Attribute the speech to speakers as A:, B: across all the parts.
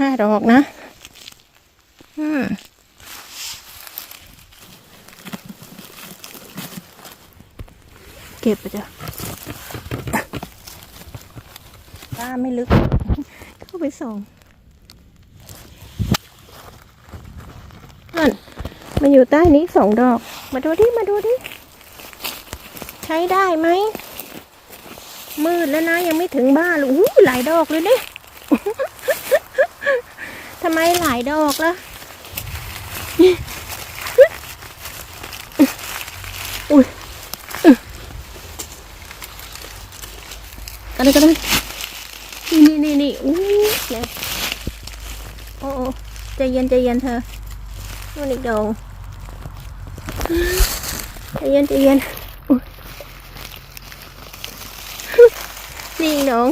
A: ห้าดอกนะ อืมเก็บไปจ้ะป้าไม่ลึก เข้าไปส่องนั่นมันอยู่ใต้นี้สองดอก มาดูดิ มาดูดิ ใช้ได้ไหม มืดแล้วนะ ยังไม่ถึงบ้านเลยอู้หลายดอกเลยเนี่ย ทำไมหลายดอกล่ะอุ้ยกันเลยกันเลยนี่นี่นี่อู้เนี่ยโอ้โอ้ใจเย็นใจเย็นเธอนู่นอีกดอกใจเย็นใจเย็นอุ๊ยนี่อีกน้อง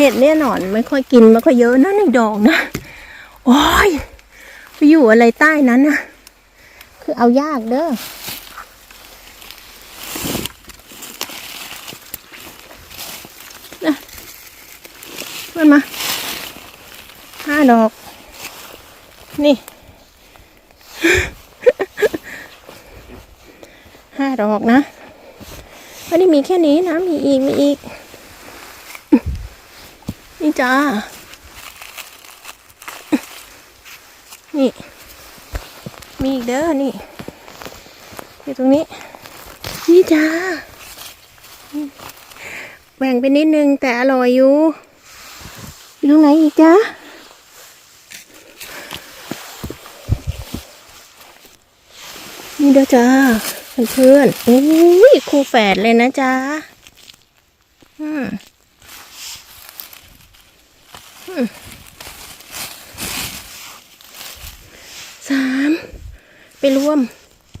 A: เห็ดเนี่ยหนอนไม่ค่อยกินไม่ค่อยเยอะนะในดอกนะ โอ้ยไปอยู่อะไรใต้นั้นนะคือเอายากเด้อนะเพื่อนมาห้าดอก นี่ห้าดอกนะไม่ได้มีแค่นี้นะ มีอีก มีอีก นี่จ้า นี่ มีอีกเด้อ นี่ อยู่ตรงนี้ นี่จ้า แบ่งไปนิดนึงแต่อร่อยอยู่ อยู่ตรงไหนอีกจ้านี่เด้อจ้าเพื่อนๆอุ้ยคู่แฝดเลยนะจ้าอืม สาม ไปรวม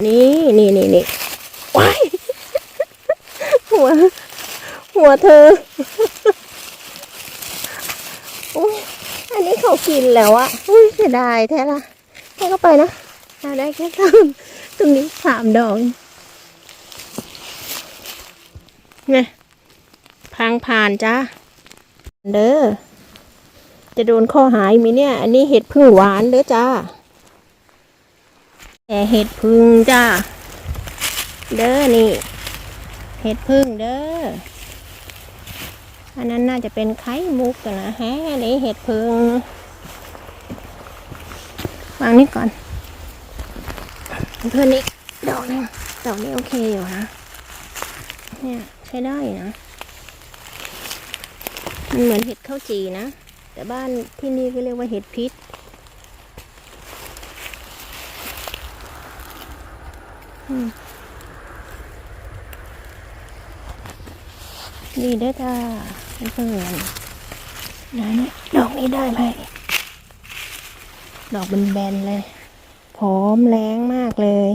A: นี่นี่นี่นี่ว้ายหัว หัวเธออุ้ยอันนี้เขากินแล้วอะอุ้ยเสียดายแท้ละให้เขาไปนะเอาได้แค่สามตรงนี้สามดอกเนี่ยพังผ่านจ้าเด้อจะโดนข้อหายไหมเนี่ย อันนี้เห็ดพึ่งหวานเด้อจ้า แต่เห็ดพึ่งจ้า เด้อนี่ เห็ดพึ่งเด้อ อันนั้นน่าจะเป็นไข่มุกกันนะฮะอันนี้เห็ดพึ่งวางนี่ก่อน เพื่อนนี่ดอกนี้ดอกนี้โอเคอยู่นะ เนี่ยใช้ได้นะ มันเหมือนเห็ดข้าวจีนะ แต่บ้านที่นี่ก็เรียกว่าเห็ดพิษ อืม ดีเด้อจ้าเพื่อนๆไหนเนี่ยดอกนี้ได้ไหมดอกเป็นแบนๆเลยผอมแรงมากเลย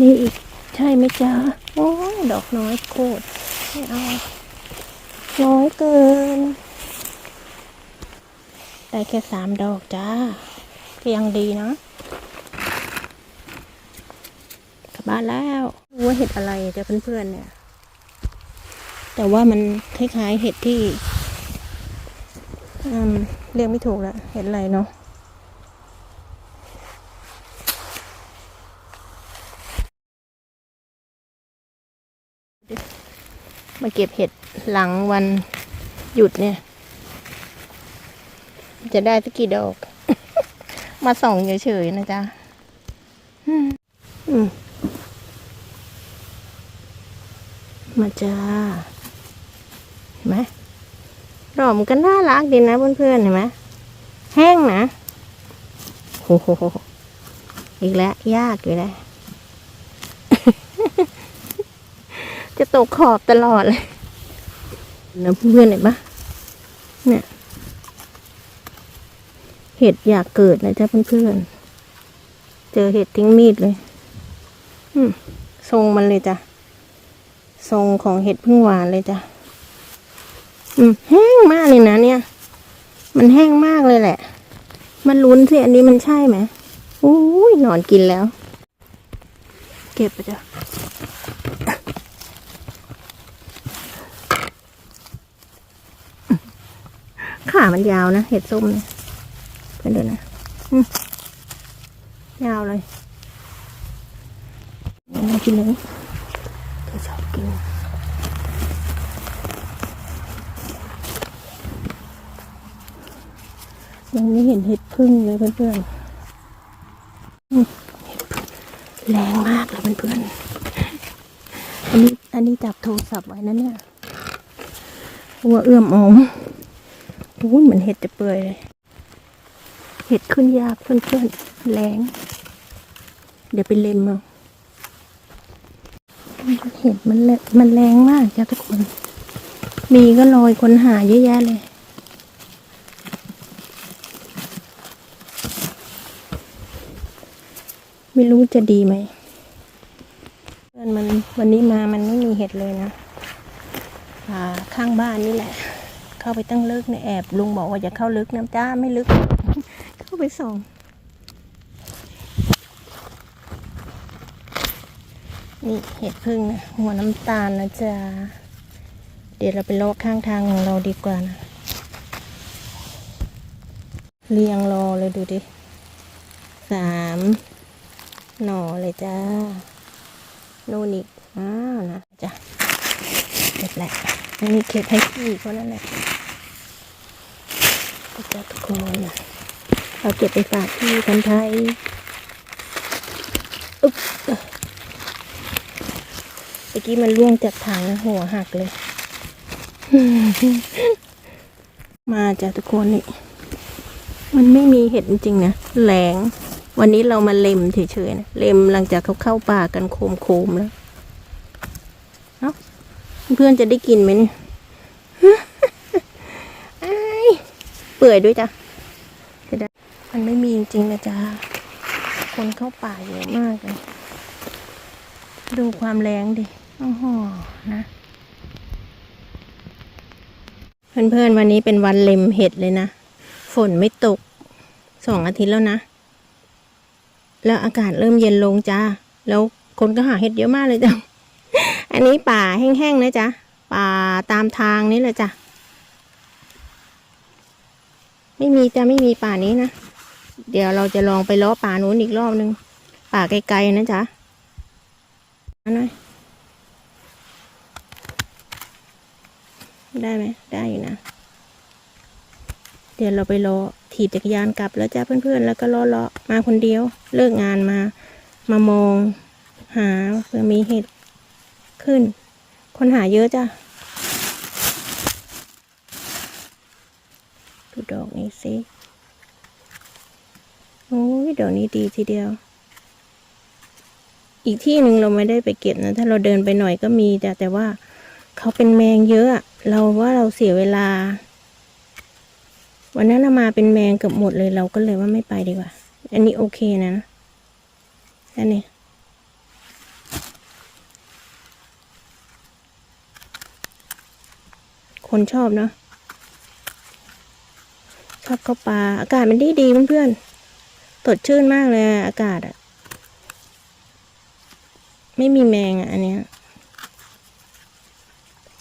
A: นี่อีกใช่ไหมจ๊ะโอ้ดอกน้อยโคตรไม่เอาน้อยเกิน ได้แค่สามดอกจ้าก็ยังดีนะกลั บบ้านแล้วรู้ว่าเห็ดอะไรแต่เพื่อนๆเนี่ย แต่ว่ามันคล้ายๆเห็ดที่อืมเรียกไม่ถูกแล้วเห็ดอะไรเนาะมาเก็บเห็ดหลังวันหยุดเนี่ย จะได้สักกี่ดอก มาส่องเฉยๆนะจ๊ะ อืมอื มาจ้า เห็นไหมดอกมันก็น่ารักดีนะเพื่อนๆเห็นไหมแห้งนะโอ้โหอีกแล้ว ยากอยู่แล้ว จะตกขอบตลอดเลยนะเพื่อนเห็นปะเนี่ย เห็ดอยากเกิดนะจ๊ะเพื่อนๆ เจอเห็ดทิ้งมีดเลย อืมทรงมันเลยจ้ะ ทรงของเห็ดพึ่งหวานเลยจ้ะ อืมแห้งมากเลยนะเนี่ย มันแห้งมากเลยแหละ มันลุ้นสิอันนี้มันใช่ไหมอุ้ยหนอนกินแล้ว เก็บไปจ้ะขามันยาวนะ เห็ดส้มเนี่ยเพื่อนดูนะยาวเลยน่ากินเลย เธอชอบกินยังไม่เห็นเห็ดพึ่งเลยเพื่อนๆอืมเห็ดแรงมากเลยเพื่อนๆอันนี้อันนี้จับโทรศัพท์ไว้นะเนี่ยหัวเอื้อมออมโอ้ยเหมือนเห็ดจะเปื่อยเลยเห็ดขึ้นยากเพื่อนๆแรง เดี๋ยวไปเล็มเอา เห็ดมันแมันแรงมากจ้ะทุกคน มีก็ลอยคนหาเยอะแยะเลย ไม่รู้จะดีไหมเพื่อนมันวันนี้มามันไม่มีเห็ดเลยนะอ่าข้างบ้านนี่แหละ เข้าไปตั้งลึกในแอบลุงบอกว่าอย่าเข้าลึกน้ำจ้าไม่ลึก เข้าไปส่อง นี่เห็ดพึ่งนะหัวน้ำตาลนะจ๊ะ เดี๋ยวเราไปโลกข้างทางของเราดีกว่านะ เรียงรอเลยดูดิ สามหน่อเลยจ้า โน่นอีก อ้าวนะจ้ะเก็บแหละอันนี้เก็บให้พี่เขานั่นแหละก็จะทุกคนนะเราเก็บไปฝากพี่คนไทย อุ๊บ อกี้มันล่วงจากถังหัวหักเลย มาจ้ะทุกคนนี่ มันไม่มีเห็ดจริงๆนะแหลง วันนี้เรามาเล็มเฉยๆนะเล็มหลังจากเขาเข้าป่ากันโคมๆแล้วเาเพื่อนจะได้กินไหมเนี่ยอ้เปื่อยด้วยจ้ะได้มันไม่มีจริงนะจ๊ะ คนเข้าป่าเยอะมากเลย ดูความแรงดิ โอ้โห นะ เพื่อนๆ วันนี้เป็นวันเล็มเห็ดเลยนะ ฝนไม่ตกสองอาทิตย์แล้วนะ แล้วอากาศเริ่มเย็นลงจ้า แล้วคนก็หาเห็ดเยอะมากเลยจ้ะ อันนี้ป่าแห้งๆนะจ๊ะ ป่าตามทางนี้เลยจ้ะ ไม่มีจ้ะไม่มีป่านี้นะ เดี๋ยวเราจะลองไปล้อป่านู้นอีกรอบนึง ป่าไกลๆนะจ๊ะเอาหน่อย ได้ไหมได้อยู่นะ เดี๋ยวเราไปรอถีบจักรยานกลับแล้วจ้าเพื่อนๆ แล้วก็รอรอมาคนเดียว เลิกงานมา มามอง หาเพื่อมีเห็ดขึ้น คนหาเยอะจ้าดูดอกนี้สิโอ้ยดอกนี้ดีทีเดียว อีกที่หนึ่งเราไม่ได้ไปเก็บนะ ถ้าเราเดินไปหน่อยก็มีจ้ะแต่ว่า เขาเป็นแมงเยอะ เราว่าเราเสียเวลา วันนั้นมาเป็นแมงเกือบหมดเลยเราก็เลยว่าไม่ไปดีกว่า อันนี้โอเคนะอันนี้คนชอบเนาะชอบเข้าป่าอากาศมันดีดีเพื่อนๆสดชื่นมากเลยอะอากาศอะไม่มีแมงอะอันเนี้ย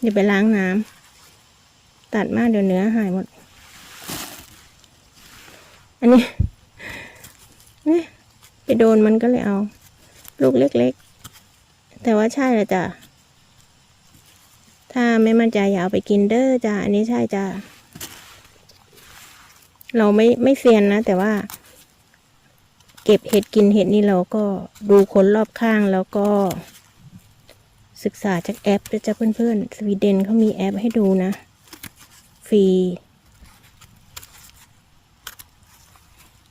A: เดี๋ยวไปล้างน้ำตัดมากเดี๋ยวเนื้อหายหมด อันนี้เนี่ยไปโดนมันก็เลยเอา ลูกเล็กๆ แต่ว่าใช่แหละจ้ะ ถ้าไม่มั่นใจอย่าเอาไปกินเด้อจ้ะ อันนี้ใช่จ้ะ เราไม่ไม่เซียนนะ แต่ว่า เก็บเห็ดกินเห็ดนี่เราก็ดูคนรอบข้างแล้วก็ ศึกษาจากแอปด้วยจ้ะเพื่อนๆ สวีเดนเขามีแอปให้ดูนะ ฟรี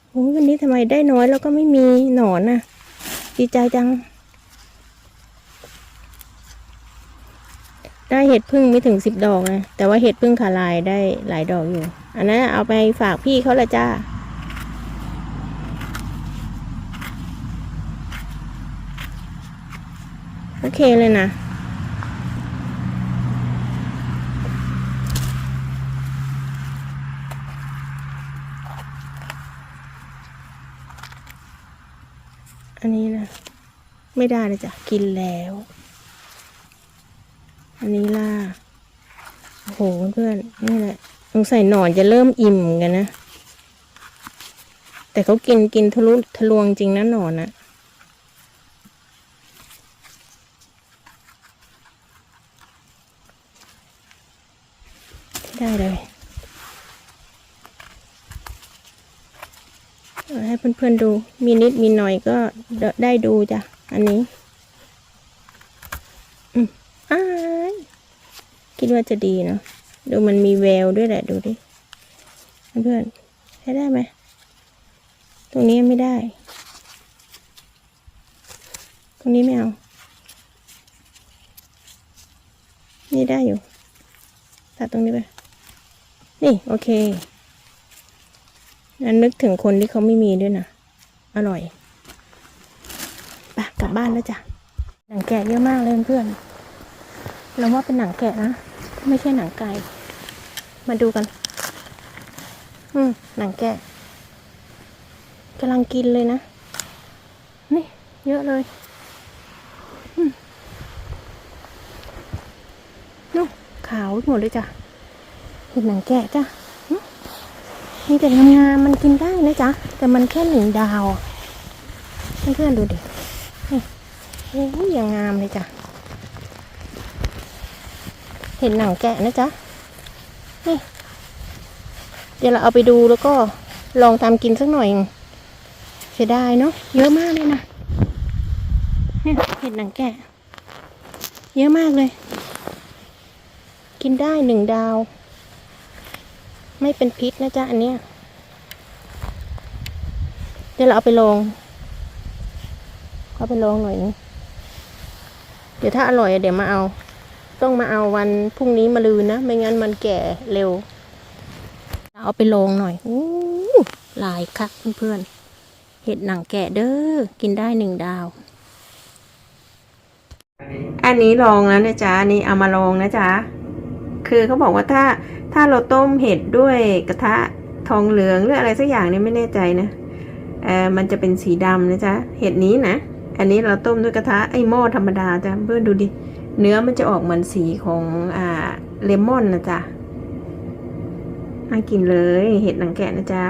A: โอ้วันนี้ทำไมได้น้อยแล้วก็ไม่มีหนอนน่ะ ดีใจจัง ได้เห็ดพึ่งไม่ถึงสิบดอกนะ แต่ว่าเห็ดพึ่งขาลายได้หลายดอกอยู่ อันนั้นเอาไปฝากพี่เขาละจ้า โอเคเลยนะ อันนี้นะ ไม่ได้เลยจ้ะ กินแล้ว อันนี้ล่ะโอ้โหเพื่อนๆนี่แหละเองสัยหนอนจะเริ่มอิ่มกันนะ แต่เขากินกินทะลุทะลวงจริงนะหนอนอะ ได้เลยให้เพื่อนๆดู มีนิดมีหน่อยก็ได้ดูจ้ะ อันนี้อืมอ้ายคิดว่าจะดีเนาะ ดูมันมีแววด้วยแหละดูดิ เพื่อนใช้ได้ไหม ตรงนี้ไม่ได้ ตรงนี้ไม่เอา นี่ได้อยู่ ตัดตรงนี้ไป นี่ โอเคนั้นนึกถึงคนที่เขาไม่มีด้วยนะ อร่อยไปกลับบ้านแล้วจ้ะ หนังแกะเยอะมากเลยเพื่อน เราว่าเป็นหนังแกะนะ ไม่ใช่หนังไก่ มาดูกัน อืม หนังแกะกำลังกินเลยนะ นี่ เยอะเลยอืมนู่ขาวหมดเลยจ้ะ ห็นหนังแกะจ้ะมีแต่งามๆมันกินได้นะจ๊ะ แต่มันแค่หนึ่งดาวเพื่อนๆดูดิโอ้ยอย่างงามเลยจ้ะ เห็นหนังแกะนะจ๊ะ นี่ เดี๋ยวเราเอาไปดูแล้วก็ลองทำกินสักหน่อยเสียดายเนาะ เยอะมากเลยนะ เนี่ยเห็ดหนังแกะ เยอะมากเลย กินได้หนึ่งดาว ไม่เป็นพิษนะจ๊ะอันเนี้ยเดี๋ยวเราเอาไปลงเอาไปลองหน่อยนึงเดี๋ยวถ้าอร่อยเดี๋ยวมาเอา ต้องมาเอาวันพรุ่งนี้มาลืนนะ ไม่งั้นมันแก่เร็ว เอาไปลงหน่อยอู้ลายคักเพื่อนๆเห็ดหนังแกะเด้อกินได้หนึ่งดาว อันนี้ลองแล้วนะจ๊ะอันนี้เอามาลองนะจ๊ะ คือเขาบอกว่าถ้าถ้าเราต้มเห็ดด้วยกระทะทองเหลืองหรืออะไรสักอย่างนี่ไม่แน่ใจนะเออมันจะเป็นสีดำนะจ๊ะเห็ดนี้นะ อันนี้เราต้มด้วยกระทะไอ้หม้อธรรมดาจ้ะเพื่อนดูดิ เนื้อมันจะออกเหมือนสีของอ่าเลมอนนะจ๊ะน่ากินเลยเห็ดหนังแกะนะจ๊ะ